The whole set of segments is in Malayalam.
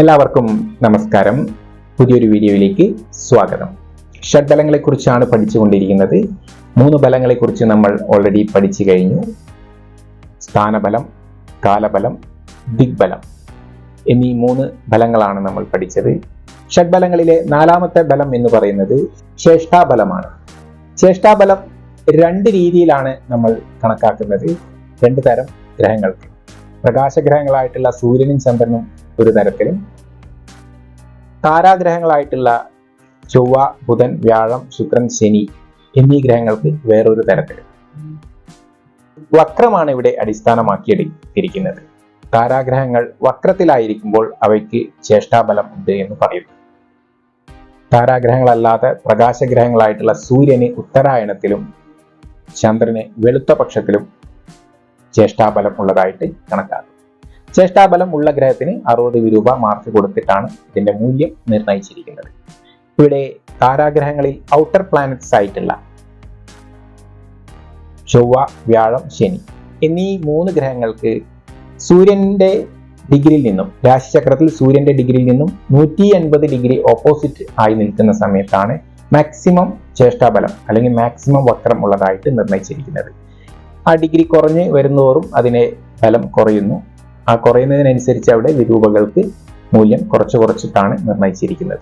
എല്ലാവർക്കും നമസ്കാരം. പുതിയൊരു വീഡിയോയിലേക്ക് സ്വാഗതം. ഷഡ്ബലങ്ങളെക്കുറിച്ചാണ് പഠിച്ചുകൊണ്ടിരിക്കുന്നത്. മൂന്ന് ബലങ്ങളെക്കുറിച്ച് നമ്മൾ ഓൾറെഡി പഠിച്ചു കഴിഞ്ഞു. സ്ഥാനബലം കാലബലം ദിഗ്ബലം എന്നീ മൂന്ന് ബലങ്ങളാണ് നമ്മൾ പഠിച്ചത്. ഷഡ്ബലങ്ങളിലെ നാലാമത്തെ ബലം എന്ന് പറയുന്നത് ചേഷ്ടാബലമാണ്. ചേഷ്ടാബലം രണ്ട് രീതിയിലാണ് നമ്മൾ കണക്കാക്കുന്നത്. രണ്ട് തരം ഗ്രഹങ്ങൾക്ക്. പ്രകാശഗ്രഹങ്ങളായിട്ടുള്ള സൂര്യനും ചന്ദ്രനും ഒരു തരത്തിലും. താരാഗ്രഹങ്ങളായിട്ടുള്ള ചൊവ്വ ബുധൻ വ്യാഴം ശുക്രൻ ശനി എന്നീ ഗ്രഹങ്ങൾക്ക് വേറൊരു തരത്തിലും. വക്രമാണ് ഇവിടെ അടിസ്ഥാനമാക്കിയെടുത്തിരിക്കുന്നത്. താരാഗ്രഹങ്ങൾ വക്രത്തിലായിരിക്കുമ്പോൾ അവയ്ക്ക് ചേഷ്ടാബലം ഉണ്ട് എന്ന് പറയുന്നു. താരാഗ്രഹങ്ങളല്ലാതെ പ്രകാശഗ്രഹങ്ങളായിട്ടുള്ള സൂര്യന് ഉത്തരായണത്തിലും ചന്ദ്രന് വെളുത്ത പക്ഷത്തിലും ചേഷ്ടാബലം ഉള്ളതായിട്ട് കണക്കാക്കും. ചേഷ്ടാബലം ഉള്ള ഗ്രഹത്തിന് അറുപത് രൂപ മാർക്ക് കൊടുത്തിട്ടാണ് ഇതിന്റെ മൂല്യം നിർണയിച്ചിരിക്കുന്നത് ഇവിടെ താരാഗ്രഹങ്ങളിൽ ഔട്ടർ പ്ലാനറ്റ്സ് ആയിട്ടുള്ള ചൊവ്വ വ്യാഴം ശനി എന്നീ മൂന്ന് ഗ്രഹങ്ങൾക്ക് സൂര്യന്റെ ഡിഗ്രിയിൽ നിന്നും രാശിചക്രത്തിൽ സൂര്യന്റെ ഡിഗ്രിയിൽ നിന്നും നൂറ്റി എൺപത് ഡിഗ്രി ഓപ്പോസിറ്റ് ആയി നിൽക്കുന്ന സമയത്താണ് മാക്സിമം ചേഷ്ടാബലം അല്ലെങ്കിൽ മാക്സിമം വക്രം ഉള്ളതായിട്ട് നിർണയിച്ചിരിക്കുന്നത് ആ ഡിഗ്രി കുറഞ്ഞ് വരുന്നതോറും അതിനെ ബലം കുറയുന്നു. ആ കുറയുന്നതിനനുസരിച്ച് അവിടെ വിരൂപകൾക്ക് മൂല്യം കുറച്ച് കുറച്ചിട്ടാണ് നിർണയിച്ചിരിക്കുന്നത്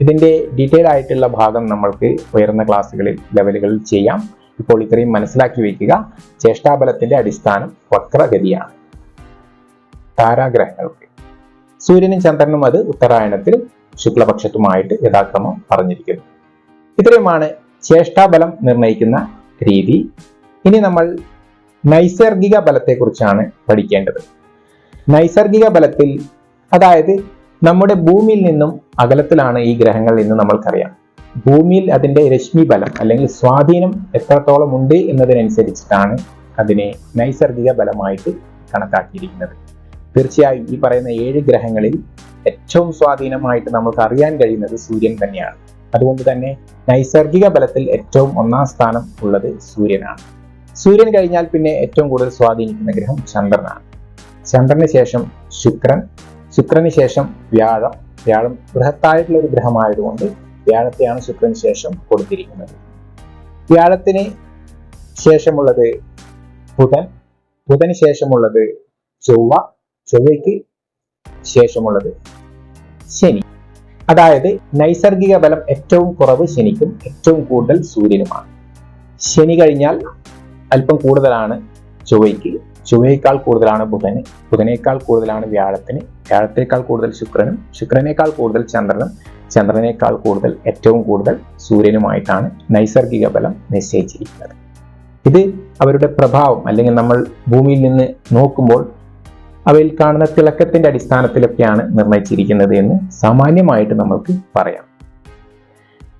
ഇതിന്റെ ഡീറ്റെയിൽ ആയിട്ടുള്ള ഭാഗം നമ്മൾക്ക് ഉയർന്ന ക്ലാസ്സുകളിൽ ലെവലുകളിൽ ചെയ്യാം. ഇപ്പോൾ ഇത്രയും മനസ്സിലാക്കി വയ്ക്കുക ചേഷ്ടാബലത്തിന്റെ അടിസ്ഥാനം വക്രഗതിയാണ്. താരാഗ്രഹങ്ങൾക്ക്. സൂര്യനും ചന്ദ്രനും അത് ഉത്തരായണത്തിൽ ശുക്ലപക്ഷത്തുമായിട്ട് യഥാക്രമം പറഞ്ഞിരിക്കുന്നു. ഇത്രയുമാണ് ചേഷ്ടാബലം നിർണയിക്കുന്ന രീതി. ഇനി നമ്മൾ നൈസർഗിക ബലത്തെക്കുറിച്ചാണ് പഠിക്കേണ്ടത്. നൈസർഗിക ബലത്തിൽ അതായത് നമ്മുടെ ഭൂമിയിൽ നിന്നും അകലത്തിലാണ് ഈ ഗ്രഹങ്ങൾ എന്ന് നമ്മൾക്കറിയാം. ഭൂമിയിൽ അതിന്റെ രശ്മി ബലം അല്ലെങ്കിൽ സ്വാധീനം എത്രത്തോളം ഉണ്ട് എന്നതിനനുസരിച്ചിട്ടാണ് അതിനെ നൈസർഗിക ബലമായിട്ട് കണക്കാക്കിയിരിക്കുന്നത്. തീർച്ചയായും ഈ പറയുന്ന ഏഴ് ഗ്രഹങ്ങളിൽ ഏറ്റവും സ്വാധീനമായിട്ട് നമുക്ക് അറിയാൻ കഴിയുന്നത് സൂര്യൻ തന്നെയാണ്. അതുകൊണ്ട് തന്നെ നൈസർഗിക ബലത്തിൽ ഏറ്റവും ഒന്നാം സ്ഥാനം ഉള്ളത് സൂര്യനാണ്. സൂര്യൻ കഴിഞ്ഞാൽ പിന്നെ ഏറ്റവും കൂടുതൽ സ്വാധീനിക്കുന്ന ഗ്രഹം ചന്ദ്രനാണ്. ചന്ദ്രന് ശേഷം ശുക്രൻ ശുക്രന് ശേഷം വ്യാഴം വ്യാഴം ബൃഹത്തായിട്ടുള്ള ഒരു ഗ്രഹമായതുകൊണ്ട് വ്യാഴത്തെയാണ് ശുക്രന് ശേഷം കൊടുത്തിരിക്കുന്നത്. വ്യാഴത്തിന് ശേഷമുള്ളത് ബുധൻ ബുധന് ശേഷമുള്ളത് ചൊവ്വ ചൊവ്വയ്ക്ക് ശേഷമുള്ളത് ശനി. അതായത് നൈസർഗിക ബലം ഏറ്റവും കുറവ് ശനിക്കും ഏറ്റവും കൂടുതൽ സൂര്യനുമാണ്. ശനി കഴിഞ്ഞാൽ അല്പം കൂടുതലാണ് ചൊവ്വയ്ക്ക് ചൊവ്വയേക്കാൾ കൂടുതലാണ് ബുധന് ബുധനേക്കാൾ കൂടുതലാണ് വ്യാഴത്തിന് വ്യാഴത്തേക്കാൾ കൂടുതൽ ശുക്രനും ശുക്രനേക്കാൾ കൂടുതൽ ചന്ദ്രനും ചന്ദ്രനേക്കാൾ കൂടുതൽ ഏറ്റവും കൂടുതൽ സൂര്യനുമായിട്ടാണ് നൈസർഗിക ബലം നിശ്ചയിച്ചിരിക്കുന്നത്. ഇത് അവരുടെ പ്രഭാവം അല്ലെങ്കിൽ നമ്മൾ ഭൂമിയിൽ നിന്ന് നോക്കുമ്പോൾ അവയിൽ കാണുന്ന തിളക്കത്തിന്റെ അടിസ്ഥാനത്തിലൊക്കെയാണ് നിർണയിച്ചിരിക്കുന്നത് എന്ന് സാമാന്യമായിട്ട് നമ്മൾക്ക് പറയാം.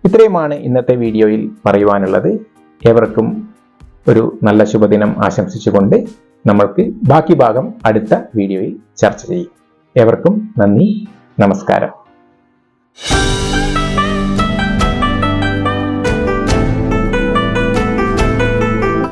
ഇത്രയുമാണ് ഇന്നത്തെ വീഡിയോയിൽ പറയുവാനുള്ളത്. ഏവർക്കും ഒരു നല്ല ശുഭദിനം ആശംസിച്ചുകൊണ്ട് നമ്മൾക്ക് ബാക്കി ഭാഗം അടുത്ത വീഡിയോയിൽ ചർച്ച ചെയ്യും. ഏവർക്കും നന്ദി നമസ്കാരം.